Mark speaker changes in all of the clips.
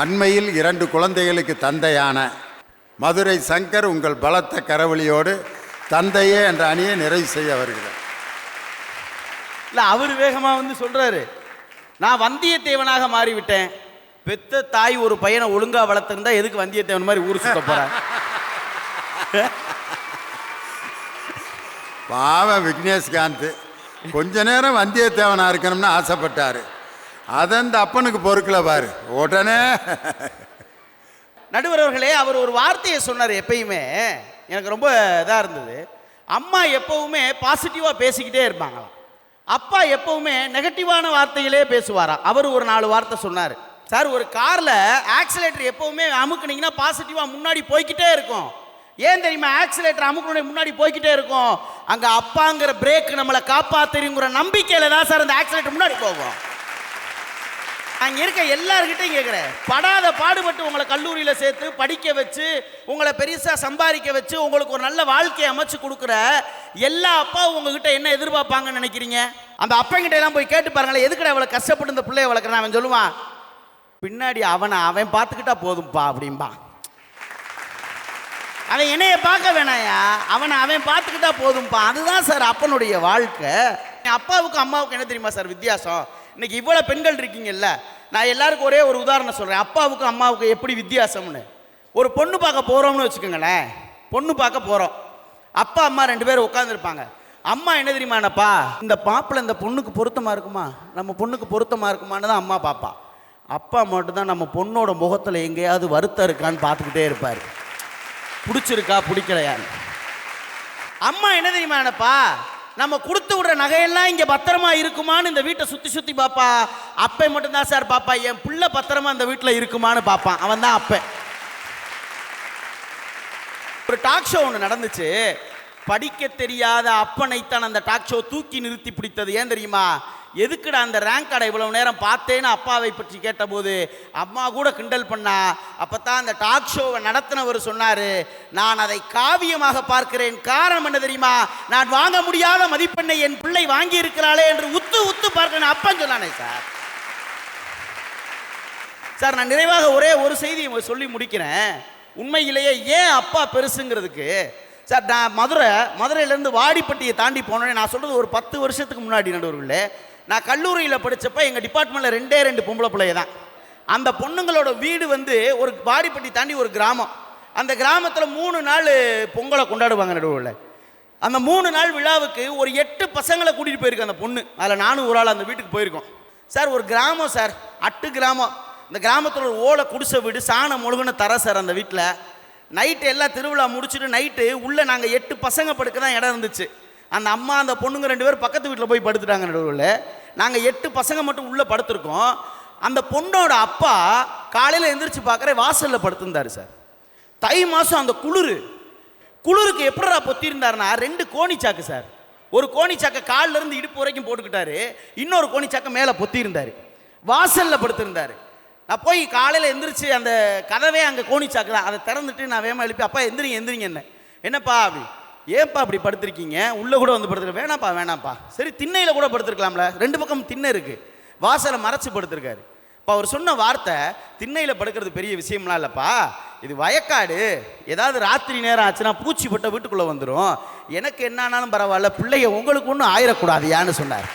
Speaker 1: அண்மையில் இரண்டு குழந்தைகளுக்கு தந்தையான மதுரை சங்கர் உங்கள் பலத்த கரவொலியோடு தந்தையே என்ற அணியை நிறைவு செய்ய வருகிறார்.
Speaker 2: இல்ல அவர் வேகமா வந்து சொல்றாரு. நான் வந்தியத்தேவனாக மாறிவிட்டேன். பெத்த தாய் ஒரு பையனை ஒழுங்கா வளர்த்திருந்தா எதுக்கு வந்தியத்தேவன் மாதிரி ஊர் சுத்த போற?
Speaker 1: பாவம் விக்னேஷ்காந்த். கொஞ்ச நேரம் வந்தியத்தேவனாக இருக்கணும்னு ஆசைப்பட்டார். அதை அந்த அப்பனுக்கு பொறுக்கல பாரு. உடனே.
Speaker 2: நடுவர் அவர்களே அவர் ஒரு வார்த்தையை சொன்னார் எப்பயுமே. எனக்கு ரொம்ப இதாக இருந்தது. அம்மா எப்பவுமே பாசிட்டிவாக பேசிக்கிட்டே இருப்பாங்களாம். அப்பா எப்பவுமே நெகட்டிவான வார்த்தைகளே பேசுவாராம். அவர் ஒரு நாலு வார்த்தை சொன்னார். சார் ஒரு காரில் ஆக்சிலேட்டர் எப்பவுமே அமுக்குனீங்கன்னா பாசிட்டிவாக முன்னாடி போய்க்கிட்டே இருக்கும். ஏன் தெரியுமா? ஆக்சிலேட்டர் அமுக்குனே முன்னாடி போய்கிட்டே இருக்கும். அங்கே அப்பாங்கிற பிரேக் நம்மளை காப்பாத்துறீங்கிற நம்பிக்கையில் தான் சார் அந்த ஆக்சிலேட்டர் முன்னாடி போகும். அங்கே இருக்க எல்லார்கிட்டையும் கேட்குறேன் படாத பாடுபட்டு உங்களை கல்லூரியில் சேர்த்து படிக்க வச்சு உங்களை பெருசாக சம்பாதிக்க வச்சு உங்களுக்கு ஒரு நல்ல வாழ்க்கையை அமைச்சு கொடுக்குற எல்லா அப்பாவும் உங்ககிட்ட என்ன எதிர்பார்ப்பாங்கன்னு நினைக்கிறீங்க? அந்த அப்பங்கிட்ட எல்லாம் போய் கேட்டு பாருங்களேன் எதுக்குடா இவ்வளோ கஷ்டப்பட்டு இந்த பிள்ளைய வளர்க்குறேன் அவன் சொல்லுவான் பின்னாடி அவனை அவன் பார்த்துக்கிட்டா போதும்ப்பா அப்படின்பா அவன் என்னைய பார்க்க வேணாயா? அவனை அவன் பார்த்துக்கிட்டா போதும்ப்பா அதுதான் சார் அப்பனுடைய வாழ்க்கை. அப்பாவுக்கும் அம்மாவுக்கும் என்ன தெரியுமா சார் வித்தியாசம்? இன்னைக்கு இவ்வளோ பெண்கள் இருக்கீங்கல்ல நான் எல்லாருக்கும் ஒரே ஒரு உதாரணம் சொல்கிறேன் அப்பாவுக்கும் அம்மாவுக்கும் எப்படி வித்தியாசம்னு? ஒரு பொண்ணு பார்க்க போகிறோம்னு வச்சுக்கோங்களேன். பொண்ணு பார்க்க போகிறோம் அப்பா அம்மா ரெண்டு பேரும் உட்காந்துருப்பாங்க அம்மா என்ன தெரியுமானப்பா இந்த பாப்பில் இந்த பொண்ணுக்கு பொருத்தமாக இருக்குமா? நம்ம பொண்ணுக்கு பொருத்தமாக இருக்குமான்னு தான் அம்மா பாப்பா அப்பா மட்டும்தான் நம்ம பொண்ணோட முகத்தில் எங்கேயாவது வருத்தம் இருக்கான்னு பார்த்துக்கிட்டே இருப்பார். பிடிச்சிருக்கா பிடிக்கலையான்னு. அம்மா என்ன தெரியுமானப்பா நம்ம கொடுத்து விடுற நகையெல்லாம் இங்கே பத்திரமா இருக்குமான்னு இந்த வீட்டை சுற்றி சுற்றி பார்ப்பா அப்பை மட்டும்தான் சார் பாப்பா. என் பிள்ளை பத்திரமா இந்த வீட்டில் இருக்குமான்னு பார்ப்பான் அவன் தான் அப்பை. ஒரு டாக் ஷோ ஒன்று நடந்துச்சு. படிக்க தெரியாத அப்பனைத்தான் அந்த டாக் ஷோ தூக்கி நிறுத்தி பிடித்தது. ஏன் தெரியுமா? எதுக்குடா அந்த ரேங்க் கார்டை இவ்வளவு நேரம் பார்த்தேன்னு அப்பாவை பற்றி கேட்டபோது அம்மா கூட கிண்டல் பண்ணா. அப்பதான் அந்த டாக் ஷோவை நடத்தினவர் சொன்னார் நான் அதை காவியமாக பார்க்கிறேன். காரணம் என்ன தெரியுமா? நான் வாங்க முடியாத மதிப்பெண்ணை என் பிள்ளை வாங்கி இருக்கிறாளே என்று உத்து உத்து பார்க்கணும் அப்பன் சொன்னானே சார். சார் நான் நிறைவாக ஒரே ஒரு செய்தியை சொல்லி முடிக்கிறேன். உண்மையிலேயே ஏன் அப்பா பெருசுங்கிறதுக்கு? சார் நான் மதுரை மதுரையிலேருந்து வாடிப்பட்டியை தாண்டி போனோன்னே நான் சொல்கிறது ஒரு பத்து வருஷத்துக்கு முன்னாடி நடுவர்களே நான் கல்லூரியில் படித்தப்ப எங்கள் டிபார்ட்மெண்ட்டில் ரெண்டே ரெண்டு பொம்பளை பிள்ளைய தான். அந்த பொண்ணுங்களோட வீடு வந்து ஒரு பாடிப்பட்டி தாண்டி ஒரு கிராமம். அந்த கிராமத்தில் மூணு நாள் பொங்கலை கொண்டாடுவாங்க நடுவில். அந்த மூணு நாள் விழாவுக்கு ஒரு எட்டு பசங்களை கூட்டிகிட்டு போயிருக்கு அந்த பொண்ணு. அதில் நானும் ஒரு ஆள் அந்த வீட்டுக்கு போயிருக்கோம். சார் ஒரு கிராமம் சார். அட்டு கிராமம். இந்த கிராமத்தில் ஒரு ஓலை குடிசை வீடு சாணம் முழுகுன தர சார் அந்த வீட்டில். நைட்டு எல்லாம் திருவிழா முடிச்சுட்டு நைட்டு உள்ளே நாங்கள் எட்டு பசங்க படுக்க தான் இடம் இருந்துச்சு. அந்த அம்மா அந்த பொண்ணுங்க ரெண்டு பேரும் பக்கத்து வீட்டில் போய் படுத்துட்டாங்க நடுவில். நாங்கள் எட்டு பசங்க மட்டும் உள்ளே படுத்திருக்கோம். அந்த பொண்ணோட அப்பா காலையில் எந்திரிச்சு பார்க்குற வாசலில் படுத்திருந்தார் சார். தை மாதம் அந்த குளிர். குளிருக்கு எப்படா பொத்திருந்தாருன்னா ரெண்டு கோணிச்சாக்கு சார். ஒரு கோணிச்சாக்கை காலிலேருந்து கால்ல இருந்து இடுப்பு வரைக்கும் போட்டுக்கிட்டாரு. இன்னொரு கோணிச்சாக்கை மேலே பொத்திருந்தார். வாசலில் படுத்திருந்தார். நான் போய் காலையில் எந்திரிச்சு அந்த கதவே அங்கே கோணிச்சாக்கு தான் அதை திறந்துட்டு நான் வேகமாக எழுப்பி அப்பா எந்திரிங்க எந்திரிங்க என்ன. என்னப்பா அப்படி. ஏன்ப்பா அப்படி படுத்திருக்கீங்க? உள்ளே கூட வந்து படுத்துருக்க வேணாம்ப்பா வேணாம்ப்பா. சரி திண்ணையில் கூட படுத்திருக்கலாம்ல. ரெண்டு பக்கம் திண்ணை இருக்குது வாசலை மறைச்சு படுத்திருக்காரு. இப்போ அவர் சொன்ன வார்த்தை திண்ணையில் படுக்கிறது பெரிய விஷயம்லாம் இல்லைப்பா. இது வயக்காடு. ஏதாவது ராத்திரி நேரம் ஆச்சுன்னா பூச்சி பட்ட வீட்டுக்குள்ளே வந்துடும் எனக்கு என்னானாலும் பரவாயில்ல பிள்ளைய உங்களுக்கு ஒன்றும் ஆயிடக்கூடாதியான்னு சொன்னார்.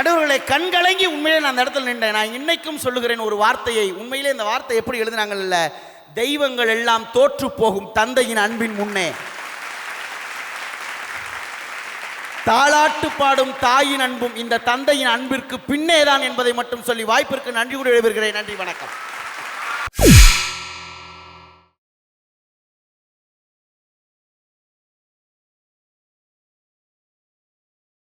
Speaker 2: நடுவர்களை கண்கலங்கி உண்மையிலே நான் அந்த இடத்துல நின்றேன். நான் இன்னைக்கும் சொல்லுகிறேன் ஒரு வார்த்தையை. உண்மையிலே இந்த வார்த்தை எப்படி எழுதினாங்கல்ல தெய்வங்கள் எல்லாம் தோற்று போகும் தந்தையின் அன்பின் முன்னே. தாளாட்டு பாடும் தாயின் அன்பும் இந்த தந்தையின் அன்பிற்கு பின்னேதான் என்பதை மட்டும் சொல்லி வாய்ப்பிற்கு நன்றி கூட எழுதுகிறேன் நன்றி வணக்கம்.